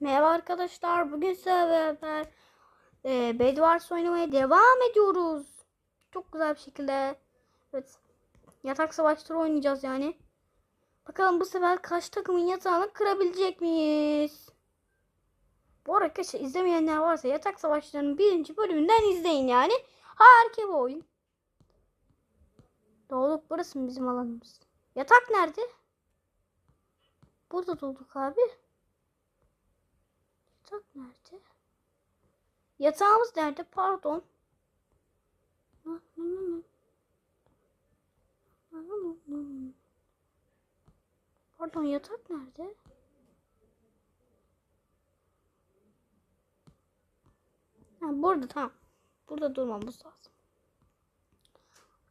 Merhaba arkadaşlar. Bugün sizlerle beraber e, Bedwars oynamaya devam ediyoruz. Çok güzel bir şekilde. Evet. Yatak savaşları oynayacağız yani. Bakalım bu sefer kaç takımın yatağını kırabilecek miyiz? Bu arada arkadaşlar izlemeyenler varsa yatak savaşlarının birinci bölümünden izleyin yani. Harika oyun. Doğduk burası mı bizim alanımız? Yatak nerede? Burada doğduk abi. Yatak nerede? Yatağımız nerede? Pardon. Pardon yatak nerede? Ha, burada tamam. Burada durmamız lazım.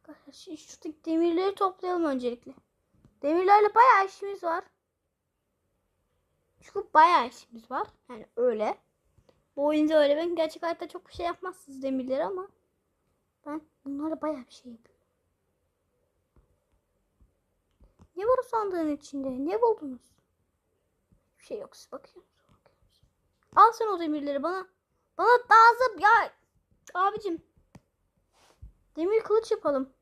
Arkadaşlar şuradaki demirleri toplayalım öncelikle. Demirlerle bayağı işimiz var. Çünkü bayağı işimiz var. Yani öyle. Bu oyunda öyle. Ben gerçek hayatta çok bir şey yapmazsınız demirleri ama ben bunlarla bayağı bir şey yapıyorum. Ne var sandığın içinde? Ne buldunuz? Bir şey yok. Siz musunuz? Al sen o demirleri bana. Bana lazım ya. Abicim. Demir kılıç yapalım.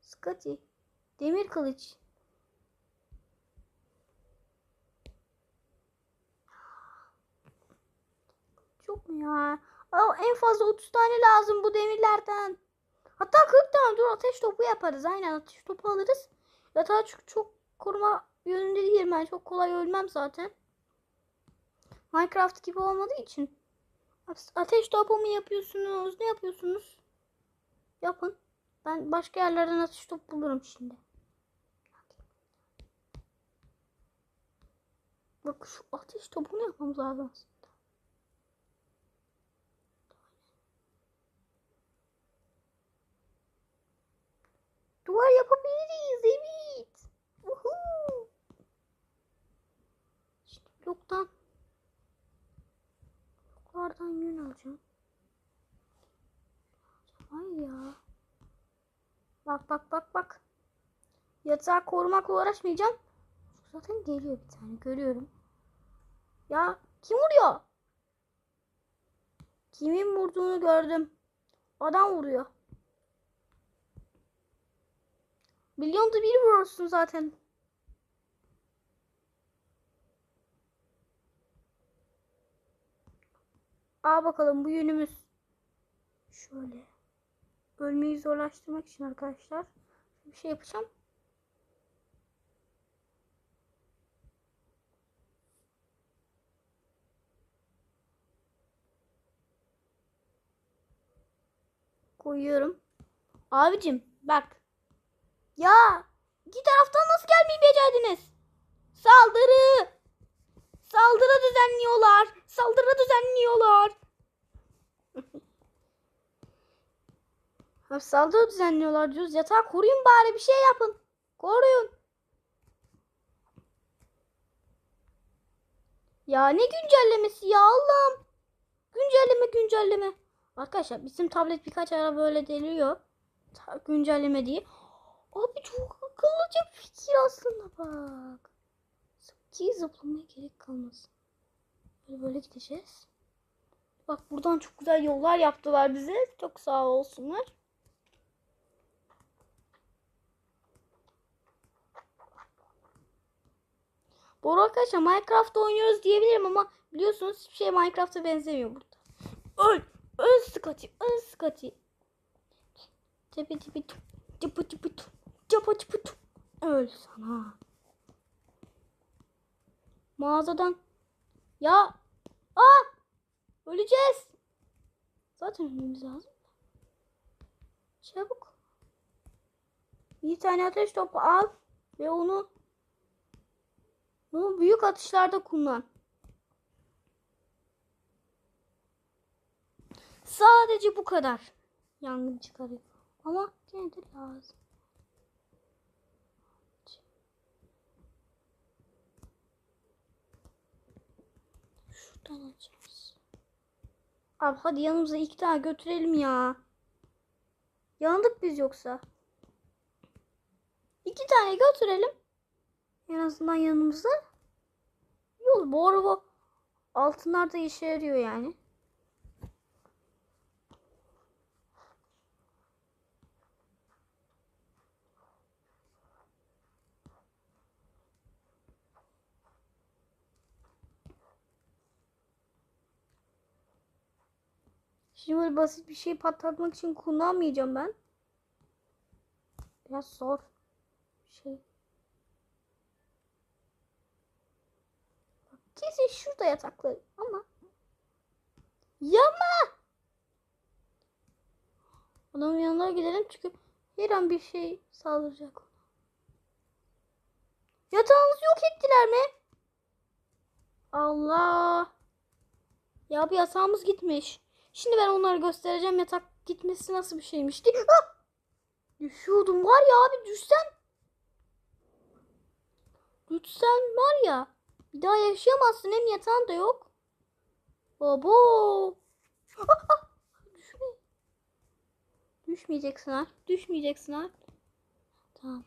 Scotty. Demir kılıç. Çok mu ya? Aa, en fazla 30 tane lazım bu demirlerden. Hatta 40 tane dur ateş topu yaparız. Aynen ateş topu alırız. Yatağı çok, çok koruma yönünde değilim ben. Çok kolay ölmem zaten. Minecraft gibi olmadığı için. Ateş topu mu yapıyorsunuz? Ne yapıyorsunuz? Yapın. Ben başka yerlerden ateş topu bulurum şimdi. Bak şu ateş topunu yapmamız lazım Duvar yapabiliriz. Evet. Uhu. İşte bloktan bloklardan yün alacağım. Ay ya. Bak bak bak bak. Yatağı korumakla uğraşmayacağım. Zaten geliyor bir tane görüyorum. Ya kim vuruyor? Kimin vurduğunu gördüm. Adam vuruyor. Milyonda bir vurursun zaten. Al bakalım bu yönümüz. Şöyle. Ölmeyi zorlaştırmak için arkadaşlar. Bir şey yapacağım. Koyuyorum. Abicim bak. Ya iki taraftan nasıl gelmeyi becerdiniz? Saldırı! Saldırı düzenliyorlar. Saldırı düzenliyorlar. Saldırı düzenliyorlar diyoruz. Yatağı koruyun bari bir şey yapın. Koruyun. Ya ne güncellemesi ya Allah'ım. Güncelleme güncelleme. Arkadaşlar bizim tablet birkaç ara böyle deliyor. Ta- güncelleme diye. Abi çok akıllıca fikir aslında bak. Ki zıplamaya gerek kalmasın. Böyle böyle gideceğiz. Bak buradan çok güzel yollar yaptılar bize. Çok sağ olsunlar. Bu arada arkadaşlar Minecraft oynuyoruz diyebilirim ama biliyorsunuz hiçbir şey Minecraft'a benzemiyor burada. Öl! Öl Scotty! Öl Scotty! Tipi tipi. Tipi tipi. Tipi tipi tu. Öl sana. Mağazadan. Ya. Aa! Öleceğiz. Zaten ölmemiz lazım. Çabuk. Bir tane ateş topu al ve onu bunu büyük atışlarda kullan. Sadece bu kadar yangın çıkarıyor. Ama gene de lazım. Açacağız. Abi hadi yanımıza iki tane götürelim ya. Yandık biz yoksa. İki tane götürelim. En azından yanımıza. Yol bu araba altınlar da işe yarıyor yani. Şimdi böyle basit bir şey patlatmak için kullanmayacağım ben. Biraz zor şey. Kesin şurada yatakları ama Yama! Adamın yanına gidelim çünkü her an bir şey saldıracak ona. Yatağınızı yok ettiler mi? Allah! Ya bir yatağımız gitmiş. Şimdi ben onlara göstereceğim yatak gitmesi nasıl bir şeymişti. Ah! Düşüyordum var ya abi düşsen. Düşsen var ya. Bir daha yaşayamazsın hem yatağın da yok. Babo. Ah, ah! Düşme. Düşmeyeceksin ha. Düşmeyeceksin ha. Tamam.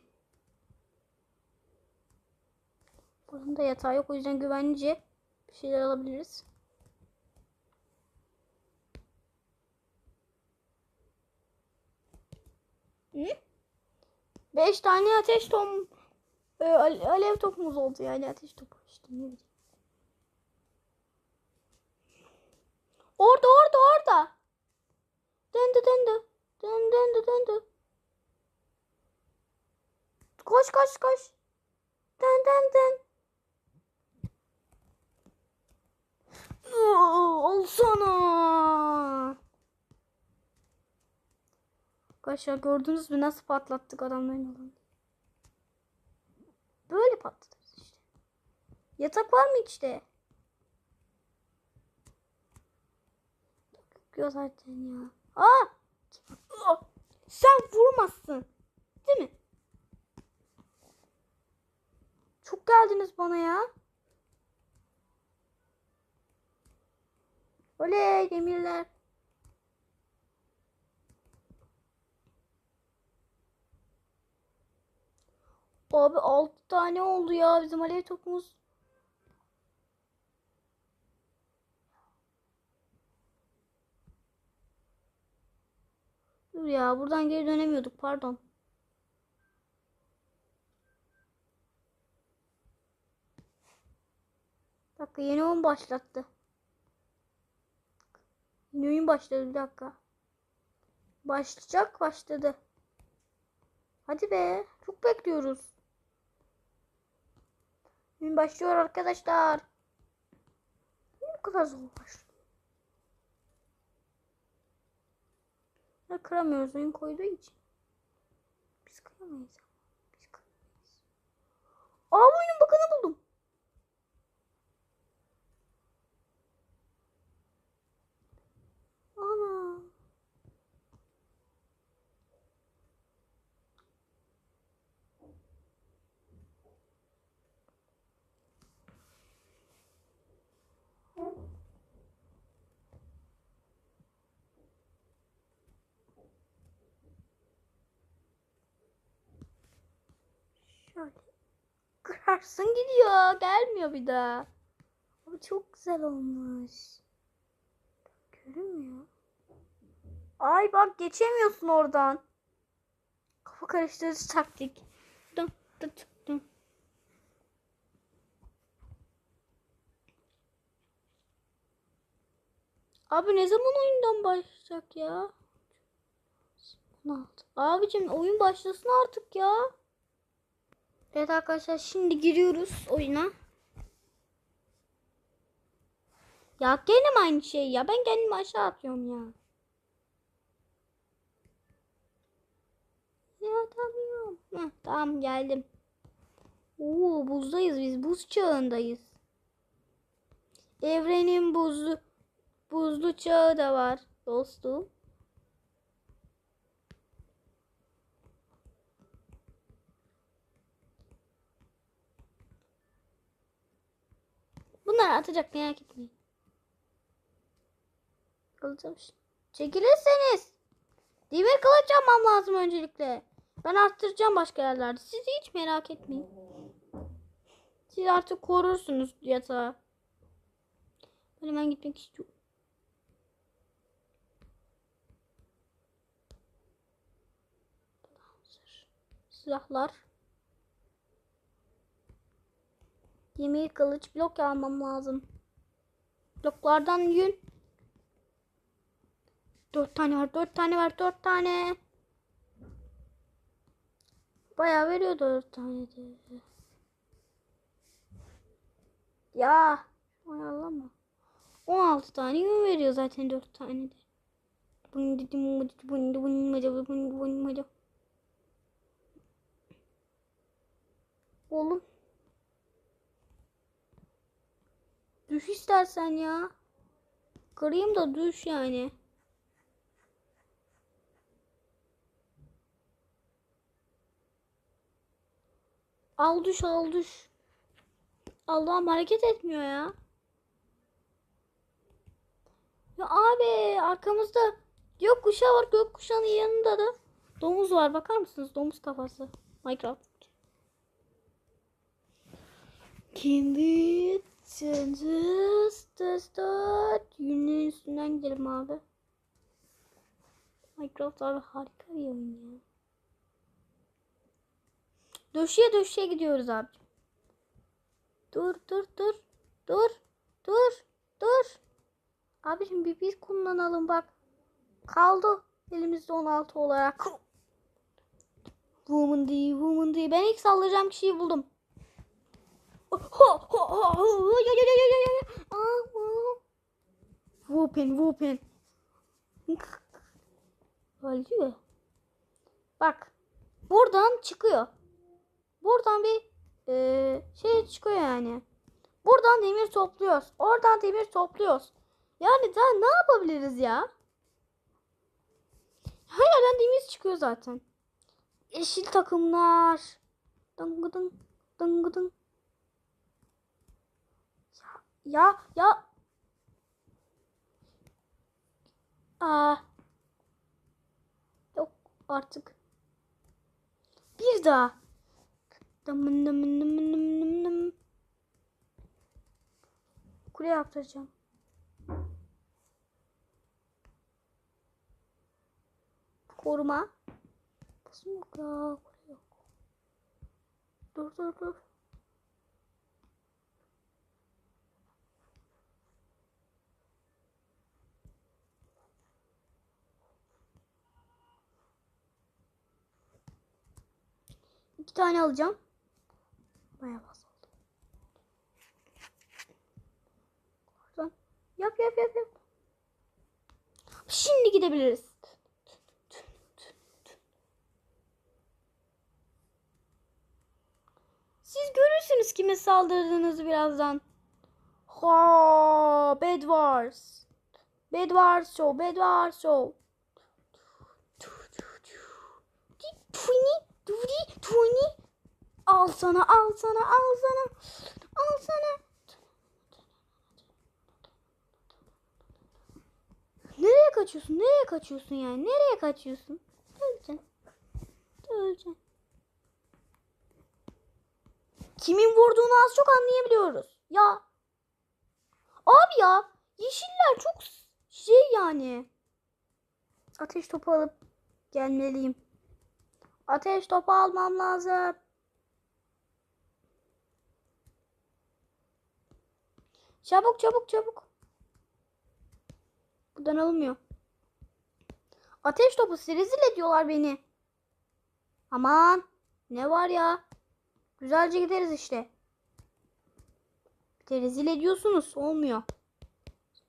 Buranın yatağı yok o yüzden güvenlice bir şeyler alabiliriz. 5 tane ateş tom e, alev topumuz oldu yani ateş topu işte ne bileyim. Orada orada orada. Döndü döndü. Döndü döndü döndü. Koş koş koş. Dön dön dön. Al sana. Arkadaşlar gördünüz mü nasıl patlattık adamların alanı. Böyle patlatırız işte. Yatak var mı işte? Yok zaten ya. Aa! Sen vurmazsın. Değil mi? Çok geldiniz bana ya. Oley demirler. Abi 6 tane oldu ya bizim alev topumuz. Dur ya buradan geri dönemiyorduk pardon. Bir dakika yeni oyun başlattı. Yeni oyun başladı bir dakika. Başlayacak başladı. Hadi be çok bekliyoruz. Oyun başlıyor arkadaşlar. Niye bu kadar zor başlıyor? Ya kıramıyoruz oyun koyduğu için. Biz kıramayız. Biz kıramayız. Aa oyunun bakını buldum. Ana. Şöyle kırarsın gidiyor. Gelmiyor bir daha. Ama çok güzel olmuş. Görünmüyor. Ay bak geçemiyorsun oradan. Kafa karıştırıcı taktik. Dın, dın, dın. Abi ne zaman oyundan başlayacak ya? 16. Abicim oyun başlasın artık ya. Evet arkadaşlar şimdi giriyoruz oyuna. Ya gene mi aynı şey ya? Ben kendimi aşağı atıyorum ya. Ya atamıyorum. Heh, tamam geldim. Oo buzdayız biz. Buz çağındayız. Evrenin buzlu buzlu çağı da var dostum. Bunlar atacak merak etmeyin. Alacağım şimdi. Çekilirseniz. Demir kılıç almam lazım öncelikle. Ben arttıracağım başka yerlerde. Siz hiç merak etmeyin. Siz artık korursunuz yatağı. Ben hemen gitmek istiyorum. Silahlar. Demir kılıç blok almam lazım. Bloklardan yün. Dört tane var, dört tane var, dört tane. Bayağı veriyor dört tane de. Ya. Oyalama. 16 tane yün veriyor zaten 4 tane de. Bunu dedim, bunu dedim, bunu dedim, bunu dedim, bunu dedim, bunu dedim. Oğlum. Düş istersen ya. Kırayım da düş yani. Al düş al düş. Allah'ım hareket etmiyor ya. Ya abi arkamızda gökkuşağı var. Gökkuşağının yanında da domuz var. Bakar mısınız? Domuz kafası. Minecraft. Kim tıs tıs. Yünün üstünden gidelim abi. Minecraft abi harika bir oyun ya. Döşeye döşeye gidiyoruz abi. Dur dur dur. Dur. Dur. Dur. Abicim bir biz kullanalım bak. Kaldı elimizde 16 olarak. Woman değil, woman değil. Ben ilk sallayacağım kişiyi buldum. Ho ho ho ho ya ya ya ya ya ya. Aa, Whoopin whoopin. Öldü. Bak. Buradan çıkıyor. Buradan bir e, şey çıkıyor yani. Buradan demir topluyoruz. Oradan demir topluyoruz. Yani daha ne yapabiliriz ya? Her yerden demir çıkıyor zaten. Yeşil takımlar. Dıngıdın. Dıngıdın. Ya ya. Aa. Yok artık. Bir daha. Dımın dımın dımın dımın dımın dımın. Kule yaptıracağım. Koruma. Nasıl yok ya? Kule yok. Dur dur dur. İki tane alacağım. Bayağı fazla oldu. Oradan. Yap yap yap yap. Şimdi gidebiliriz. Siz görürsünüz kime saldırdığınızı birazdan. Ha, Bed Wars. Bed Wars Show, Bed Wars Show. Tuni, Duri, Tuni. Al sana, al sana, al sana. Al sana. Nereye kaçıyorsun? Nereye kaçıyorsun yani? Nereye kaçıyorsun? Öleceksin. Öleceksin. Kimin vurduğunu az çok anlayabiliyoruz. Ya. Abi ya. Yeşiller çok şey yani. Ateş topu alıp gelmeliyim. Ateş topu almam lazım. Çabuk çabuk çabuk. Buradan alınmıyor. Ateş topu rezil ediyorlar beni. Aman. Ne var ya? Güzelce gideriz işte. Bir de rezil ediyorsunuz. Olmuyor.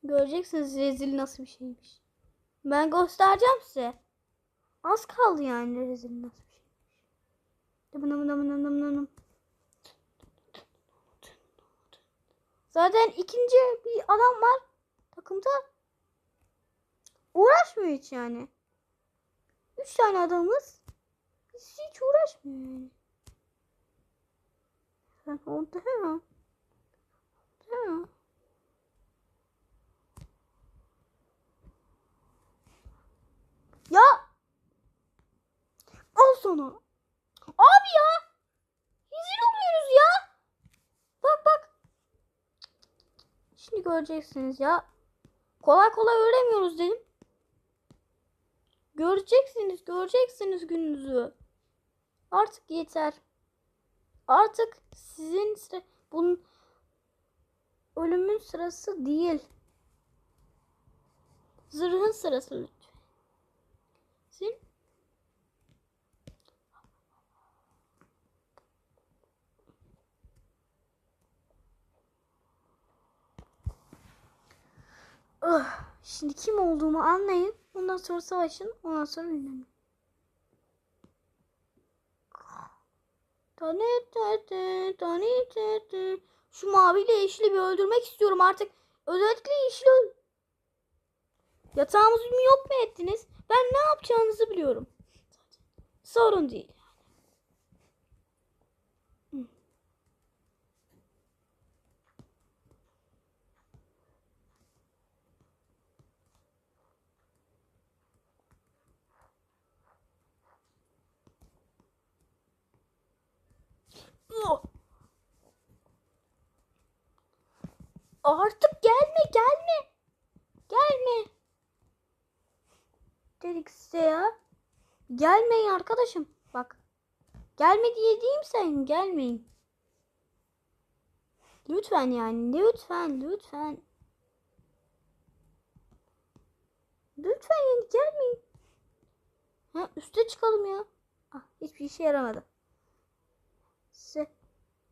Göreceksiniz rezil nasıl bir şeymiş. Ben göstereceğim size. Az kaldı yani rezil nasıl bir şeymiş. Dım dım dım dım dım dım. Zaten ikinci bir adam var takımda. Uğraşmıyor hiç yani. Üç tane adamız. Hiç, hiç uğraşmıyor yani. Sen orada. Ya. Ya. Al sana. Abi ya. Rezil oluyoruz ya. Bak bak. Şimdi göreceksiniz ya. Kolay kolay öğrenmiyoruz dedim. Göreceksiniz, göreceksiniz gününüzü. Artık yeter. Artık sizin sıra bunun ölümün sırası değil. Zırhın sırası lütfen. Sizin Ah, şimdi kim olduğumu anlayın. Ondan sonra savaşın. Ondan sonra ünlenin. Şu maviyle yeşili bir öldürmek istiyorum artık. Özellikle yeşili öl... Yatağımızı mı yok mu ettiniz? Ben ne yapacağınızı biliyorum. Sorun değil. Artık gelme gelme. Gelme. Dedik size ya. Gelmeyin arkadaşım. Bak. Gelme diye diyeyim sen gelmeyin. Lütfen yani lütfen lütfen. Lütfen yani gelmeyin. Ha, üste çıkalım ya. Ah, hiçbir işe yaramadı.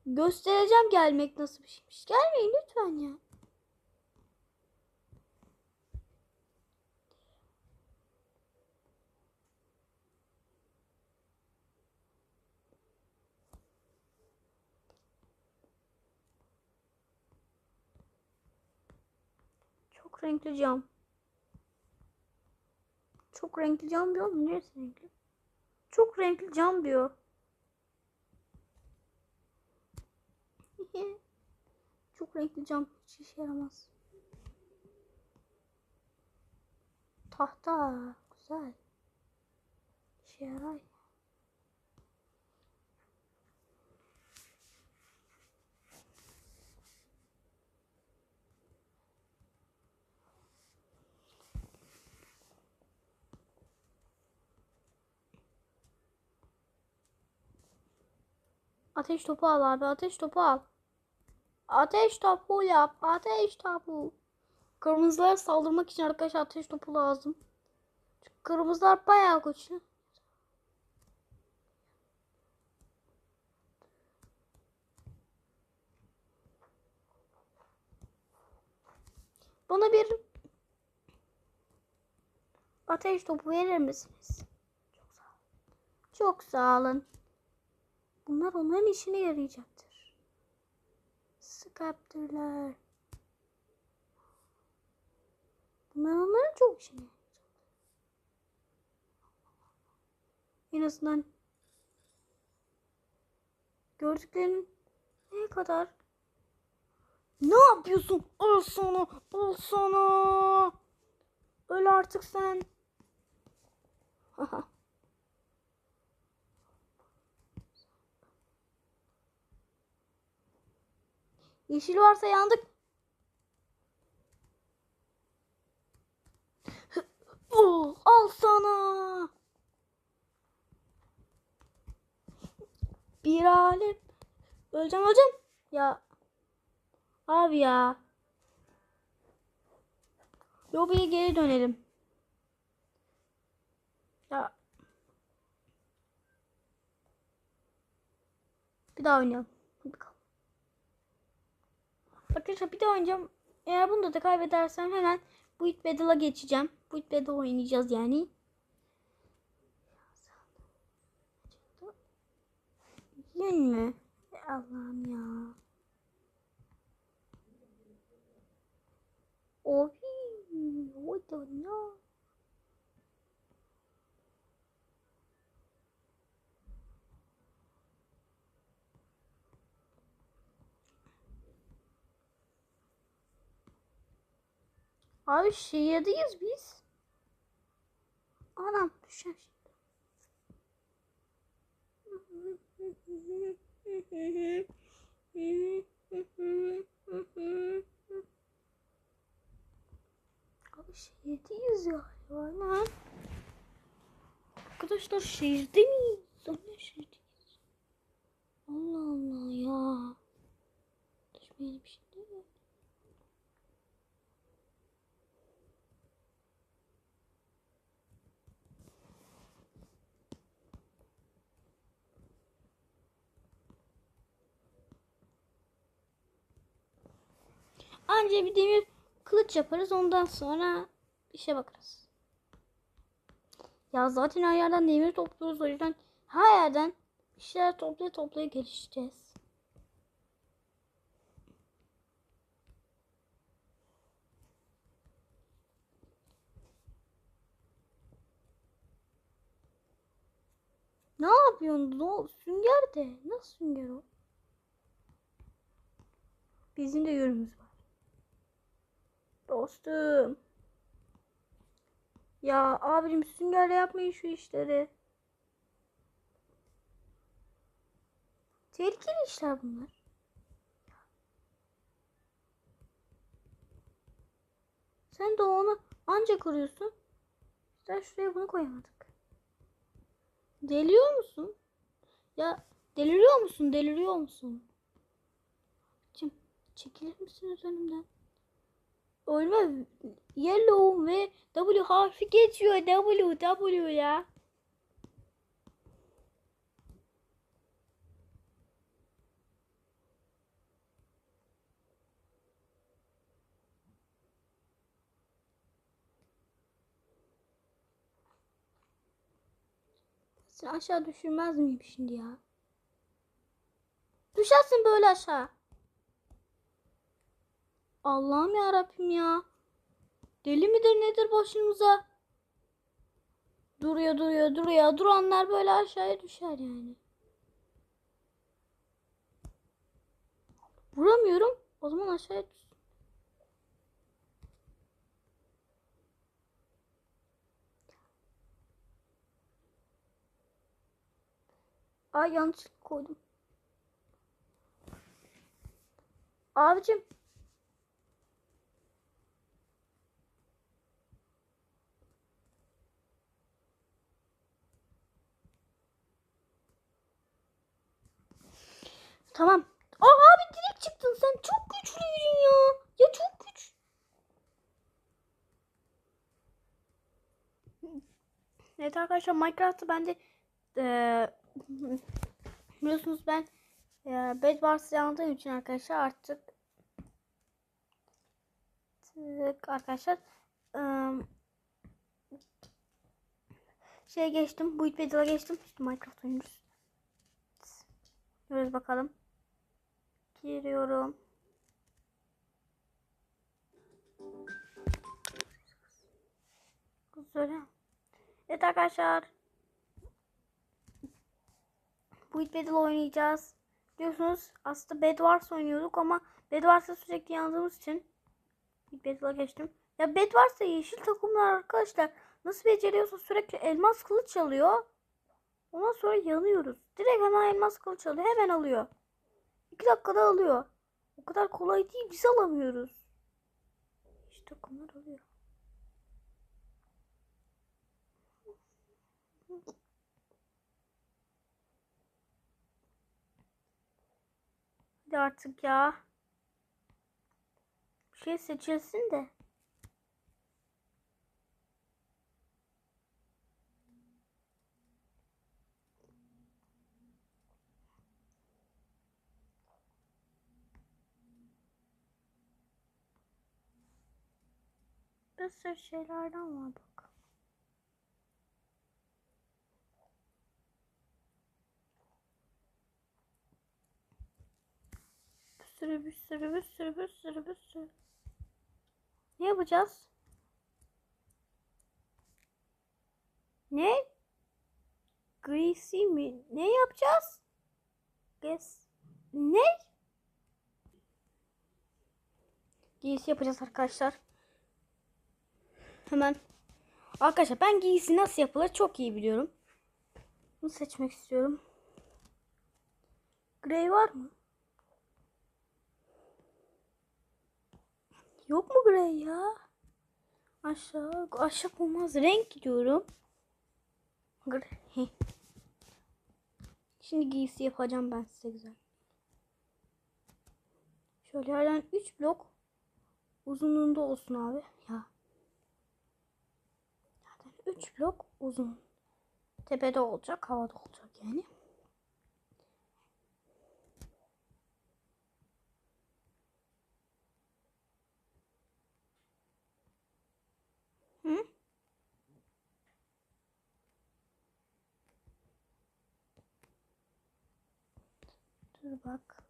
Göstereceğim gelmek nasıl bir şeymiş. Gelmeyin lütfen ya. Çok renkli cam. Çok renkli cam diyor mu? Neresi renkli? Çok renkli cam diyor. Çok renkli cam hiç işe yaramaz. Tahta güzel. İşe yarar. Ateş topu al abi. Ateş topu al. Ateş topu yap. Ateş topu. Kırmızılara saldırmak için arkadaşlar ateş topu lazım. Çünkü kırmızılar bayağı güçlü. Bana bir ateş topu verir misiniz? Çok sağ olun. Çok sağ olun. Bunlar onların işine yarayacaktır. Sculptorlar. Bunlar onların çok işine. En azından gördüklerinin ne kadar ne yapıyorsun? Al sana, al sana. Öl artık sen. Haha. Yeşil varsa yandık. Oh, al sana. Bir alem. Öleceğim öleceğim. Ya. Abi ya. Lobiye geri dönelim. Ya. Bir daha oynayalım. Arkadaşlar bir daha oynayacağım. Eğer bunu da kaybedersem hemen Buit Battle'a geçeceğim. Buit Battle oynayacağız yani. Mü? Ey Allah'ım ya. Oy, what the no? Abi şehirdeyiz biz. Anam düşer. Şehirdeyiz galiba. Lan. Arkadaşlar şehirde miyiz? Anne şehirdeyiz. Allah Allah ya. Düşmeyelim şimdi. Anca bir demir kılıç yaparız. Ondan sonra işe bakarız. Ya zaten her yerden demir topluyoruz. O yüzden her yerden bir şeyler toplaya toplaya gelişeceğiz. Ne yapıyorsun? O? Sünger de. Nasıl sünger o? Bizim de yönümüz var. Dostum. Ya abim süngerle yapmayın şu işleri. Tehlikeli işler bunlar. Sen de onu ancak kuruyorsun. Sen şuraya bunu koyamadık. Deliyor musun? Ya deliriyor musun? Deliriyor musun? Çim, çekilir misiniz önümden? Ölme yellow ve W harfi geçiyor. W W ya. Sen aşağı düşürmez miyim şimdi ya? Düşersin böyle aşağı. Allah'ım ya Rabbim ya. Deli midir nedir başımıza? Duruyor duruyor duruyor. Duranlar böyle aşağıya düşer yani. Vuramıyorum. O zaman aşağıya düş. Ay yanlışlıkla koydum. Abicim Tamam. Aa abi direkt çıktın sen. Çok güçlüydün ya. Ya çok güç. Evet arkadaşlar Minecraft'ı ben de eee, biliyorsunuz ben eee Bed Wars'ı yazdığım için arkadaşlar artık tık arkadaşlar eee, şey geçtim. Bu Bedwell'a geçtim. İşte Minecraft oynuyoruz. Görüyoruz bakalım. Giriyorum. Güzel. Evet arkadaşlar. Bu Hit Battle oynayacağız. Biliyorsunuz aslında Bed Wars oynuyorduk ama Bed Wars'a sürekli yandığımız için Hit Battle'a geçtim. Ya Bed Wars'ta yeşil takımlar arkadaşlar nasıl beceriyorsa sürekli elmas kılıç alıyor. Ondan sonra yanıyoruz. Direkt hemen elmas kılıç alıyor. Hemen alıyor. 2 dakikada alıyor. O kadar kolay değil. Biz alamıyoruz. İşte takımlar alıyor. Hadi artık ya. Bir şey seçilsin de. Bir sürü şeylerden var bak. Bir sürü bir sürü bir sürü bir sürü bir sürü. Ne yapacağız? Ne? Greasy mi? Ne yapacağız? Guess. Ne? Giysi yapacağız arkadaşlar. Hemen. Arkadaşlar ben giysi nasıl yapılır çok iyi biliyorum. Bunu seçmek istiyorum. Grey var mı? Yok mu grey ya? Aşağı, aşağı olmaz. Renk gidiyorum. Şimdi giysi yapacağım ben size güzel. Şöyle yerden 3 blok uzunluğunda olsun abi. Ya. Yerden 3 blok uzun. Tepede olacak, havada olacak yani. Hı? Dur bak.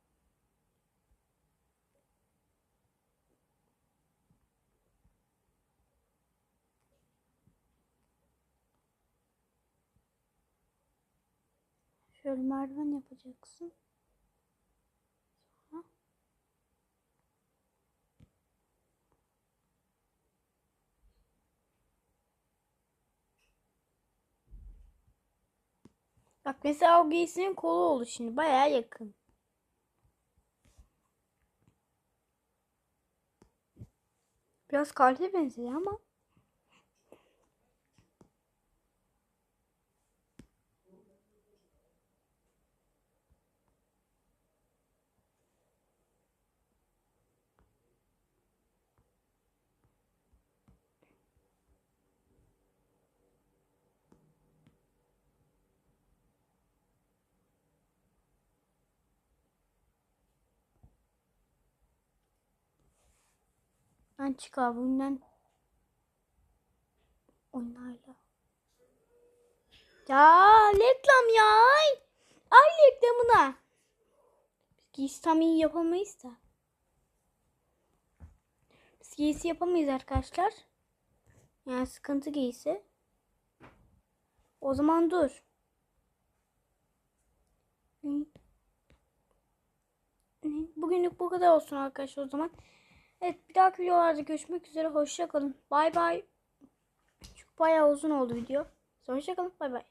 Şöyle merdiven yapacaksın. Sonra Bak mesela o giysinin kolu oldu şimdi. Baya yakın. Biraz kalite benziyor ama. Ben çıkar bundan oynayla. Ya reklam ya. Ay, reklamına. Biz iyi yapamayız da. Biz giysi yapamayız arkadaşlar. Yani sıkıntı giysi. O zaman dur. Bugünlük bu kadar olsun arkadaşlar o zaman. Evet bir dahaki videolarda görüşmek üzere. Hoşça kalın. Bay bay. Çünkü bayağı uzun oldu video. Hoşça kalın. Bay bay.